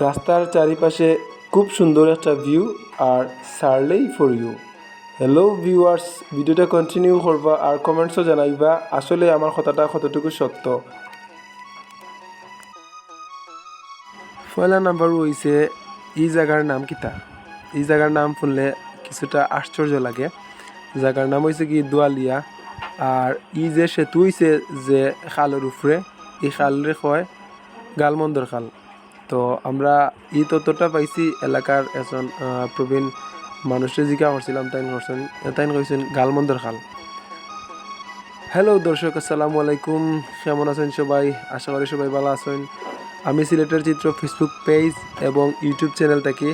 রাস্তার চারিপাশে খুব সুন্দর একটা ভিউ আর সারলেই ফর ইউ হ্যালো ভিউয়ার্স ভিডিওটা কন্টিনিউ করবা আর কমেন্টসও জানাইবা। আসলে আমার কথাটা কতটুকু সত্য? পয়লা নাম্বার হইছে, এই জায়গার নাম কিতা? এই জায়গার নাম শুনলে কিছুটা আশ্চর্য লাগে। জায়গার নাম হয়েছে কি দোয়ালিয়া। আর ই যে সেতু হইছে যে খালের উপরে, এই খালরে কয়? গালমন্দর খাল। তো আমরা ই তথ্যটা পাইছি এলাকার এজন প্রবীণ মানুষের জিজ্ঞা করছিলাম তাই করছেন তাই কইছেন গালমন্দর খাল। হ্যালো দর্শক, আসসালামু আলাইকুম। কেমন আছেন সবাই? আশা করি সবাই ভালো আছেন। আমি সিলেটের চিত্র ফেসবুক পেজ এবং ইউটিউব চ্যানেল থেকে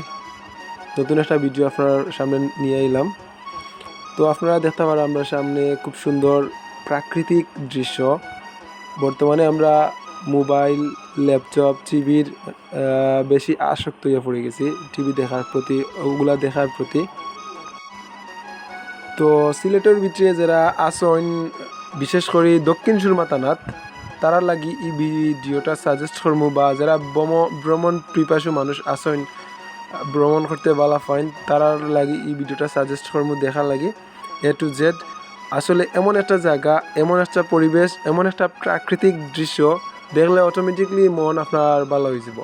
নতুন একটা ভিডিও আপনার সামনে নিয়ে এলাম। তো আপনারা দেখতে পারেন, আমরা সামনে খুব সুন্দর প্রাকৃতিক দৃশ্য। বর্তমানে আমরা মোবাইল ল্যাপটপ টিভির বেশি আসক্ত হয়ে পড়ে গেছি টিভি দেখার প্রতি, ওগুলা দেখার প্রতি। তো সিলেটের ভিতরে যারা আসন বিশেষ করে দক্ষিণ সুরমা থানাত, তারা লাগি এই ভিডিওটা সাজেস্ট করব বা যারা ভ্রম- ভ্রমণ পিপাসু মানুষ আসেন ভ্রমণ করতে ভালো ফাইন তারার লাগি এই ভিডিওটা সাজেস্ট করব দেখার লাগে। এ টু জেড আসলে এমন একটা জায়গা, এমন একটা পরিবেশ, এমন একটা প্রাকৃতিক দৃশ্য দেখলে অটোমেটিকলি মন আপনার ভালো হয়ে যাব।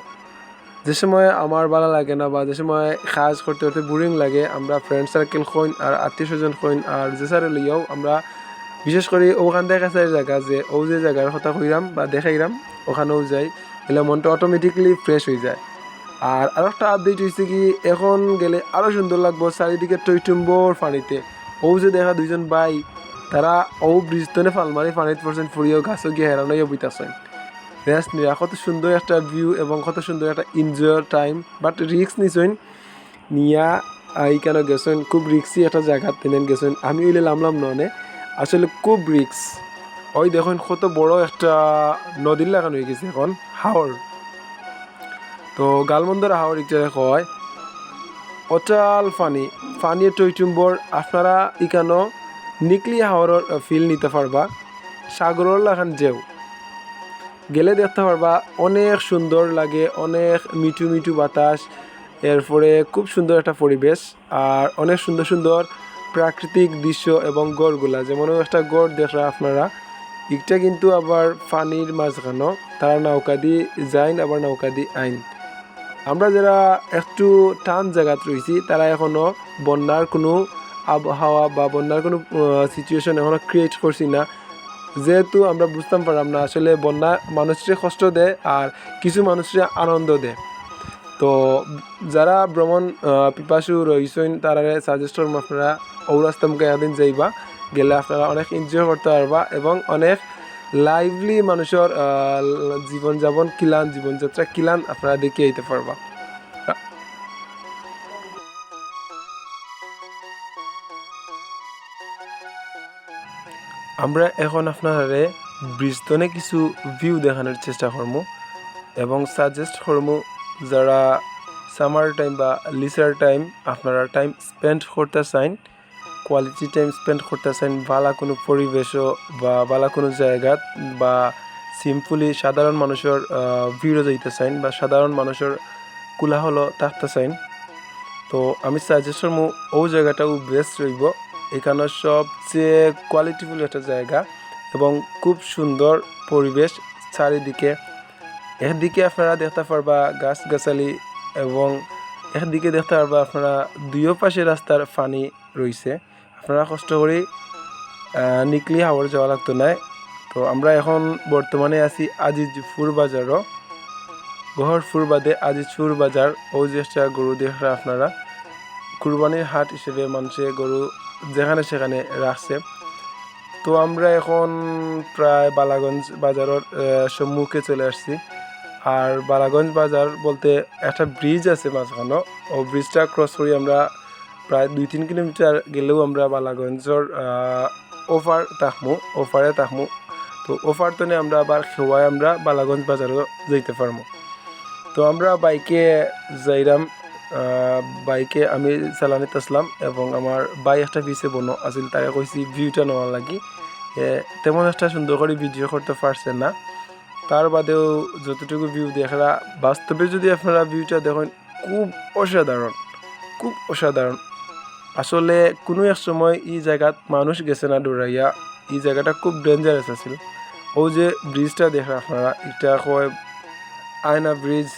যে সময় আমার ভালো লাগে না বা যে সময় কাজ করতে করতে বোরিং লাগে, আমরা ফ্রেন্ড সার্কেল হইন আর আত্মীয় স্বজন হইন আর যে স্যারে লইয়াও আমরা বিশেষ করে ওখান থেকে কাছে জায়গা যে ও যে জায়গার কথা কইরাম বা দেখাইরাম, ওখানেও যাই এলে মনটা অটোমেটিকলি ফ্রেশ হয়ে যায়। আর আরও একটা আপডেট হয়েছে কি, এখন গেলে আরও সুন্দর লাগবো, চারিদিকে টইটুম্বর পানিতে। ও যে দেখা দুইজন বাই তারা ও ব্রিজ তনে ফালমারি পানিত পড়ছেন ফুরিয়েও গাছও গিয়ে হেরানো বইতাছেন। রেস্ট নিরা কত সুন্দর একটা ভিউ এবং কত সুন্দর একটা এনজয়ের টাইম বাট রিক্স নিছেন, নিয়া এইখানে গেছেন? খুব রিক্সি একটা জায়গা তেনেন গেছেন। আমি ওইলে লামলাম ননে। আসলে খুব রিক্স ওই দেখুন কত বড় একটা নদীর লাগানো হয়ে গেছে এখন, হাওর। তো গালমন্দর হাওর ইচ্ছা কয়, অচাল ফানি। ফানিয়ে টইটুম্বর আপনারা ইকানো নিকলি হাওরের ফিল নিতে পারবা। সাগরের লাগান যেও। গেলে দেখতে পারবা অনেক সুন্দর লাগে, অনেক মিঠু মিঠু বাতাস, এরপরে খুব সুন্দর একটা পরিবেশ আর অনেক সুন্দর সুন্দর প্রাকৃতিক দৃশ্য এবং গড়গুলা। যেমন একটা গড় দেখরা আপনারা ইটা কিন্তু আবার পানির মাঝখানো, তারা নৌকা দিয়ে যাইন, আবার নৌকা দিয়ে আইন। আমরা যারা একটু টান জায়গাত রয়েছি তারা এখনও বন্যার কোনো আবহাওয়া বা বন্যার কোনো সিচুয়েশন এখনও ক্রিয়েট করছি না। যেহেতু আমরা বুঝতাম পারলাম না, আসলে বন্যা মানুষের কষ্ট দেয় আর কিছু মানুষের আনন্দ দেয়। তো যারা ভ্রমণ পিপাসু রয়েছেন, তারা সাজেস্ট করব আপনারা ঔরাস্তমকে একদিন যাইবা, গেলে আপনারা অনেক এনজয় করতে পারবা এবং অনেক লাইভলি মানুষের জীবনযাপন কিলান জীবনযাত্রা কিলান আপনারা দেখে আইতে পারবা। আমরা এখন আপনারে ব্রিজতনে কিছু ভিউ দেখানোর চেষ্টা করব এবং সাজেস্ট করব যারা সামার টাইম বা লিসার টাইম আপনারা টাইম স্পেন্ড করতে চান কোয়ালিটি টাইম স্পেন্ড করতে চান বালা কোনো পরিবেশও বা বালা কোনো জায়গাত বা সিম্পলি সাধারণ মানুষের ভিড়ও যাইতে চান বা সাধারণ মানুষের কোলাহল থাকতে চান, তো আমি সাজেস্ট করব ও জায়গাটাও বেস্ট রইব। এখানে সবচেয়ে কোয়ালিটিফুল একটা জায়গা এবং খুব সুন্দর পরিবেশ চারিদিকে। একদিকে আপনারা দেখতে পারবা গাছ গাছালি এবং একদিকে দেখতে পারবা আপনারা দুইও পাশে রাস্তার পানি রয়েছে। আপনারা কষ্ট করে নিকলি হাওড় যাওয়া লাগতো না। তো আমরা এখন বর্তমানে আছি আজিজপুর বাজারও। গহরপুর বাদে আজিজপুর বাজার। ও একটা গরু দেখা আপনারা। কুরবানির হাট হিসেবে মানুষে গরু যেখানে সেখানে রাখছে তো আমরা এখন প্রায় বালাগঞ্জ বাজারের সম্মুখে চলে আসছি। আর বালাগঞ্জ বাজার বলতে একটা ব্রিজ আছে মাঝখানে। ও ব্রিজটা ক্রস করি আমরা প্রায় দুই তিন কিলোমিটার গেলেও আমরা বালাগঞ্জর ওভার তাকমু ওভারে তাকমু তো ওভার তো আমরা আবার খেওয়ায় আমরা বালাগঞ্জ বাজারও যাইতে পারব। তো আমরা বাইকে যাইরাম। বাইকে আমি চালানিত আসলাম এবং আমার বাই একটা পিছে বনো আছিল, তাকে কইছি ভিউটা নেওয়ার লাগি। তেমন একটা সুন্দর করে ভিডিও করতে পারছে না। তার বাদেও যতটুকু ভিউ দেখা বাস্তবে যদি আপনারা ভিউটা দেখেন খুব অসাধারণ খুব অসাধারণ আসলে কোনো এক সময় এই জায়গাত মানুষ গেছে না দৌড়াইয়া এই জায়গাটা খুব ডেঞ্জারাস আছিল। ও যে ব্রিজটা দেখেন আপনারা এটা কয় আয়না ব্রিজ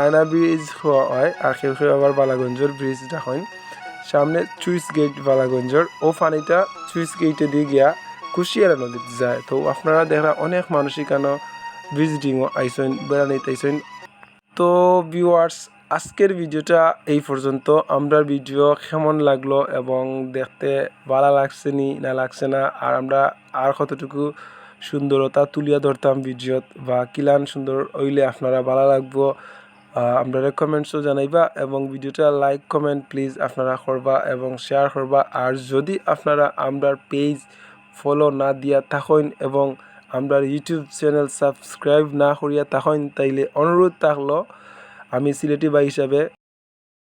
আয়না ব্রিজ হওয়া হয় আর কেউ আবার বালাগঞ্জের ব্রিজ দেখেন। সামনে চুইস গেট বালাগঞ্জের ও পানিটা চুইস গেটে দিয়ে গিয়া কুশিয়ারা নদীতে যায়। তো আপনারা দেখরা অনেক মানুষই কেন ভিজিটিংও আইসেন বেড়ানিতে আইসেন তো ভিউয়ার্স আজকের ভিডিওটা এই পর্যন্ত। আমরা ভিডিও কেমন লাগল এবং দেখতে ভালো লাগছে নি, না লাগছে না, আর আমরা আর কতটুকু সুন্দরতা তুলিয়া ধরতাম ভিডিওত বা কিলান সুন্দর হইলে আপনারা ভালো লাগবো। আপনারা কমেন্টসও জানাইবা এবং ভিডিওটা লাইক কমেন্ট প্লিজ আপনারা করবা এবং শেয়ার করবা। আর যদি আপনারা আমরার পেজ ফলো না দিয়া থাকেন এবং আমরার ইউটিউব চ্যানেল সাবস্ক্রাইব না করিয়া থাকেন, তাইলে অনুরোধ থাকল আমি সিলেটি ভাই হিসাবে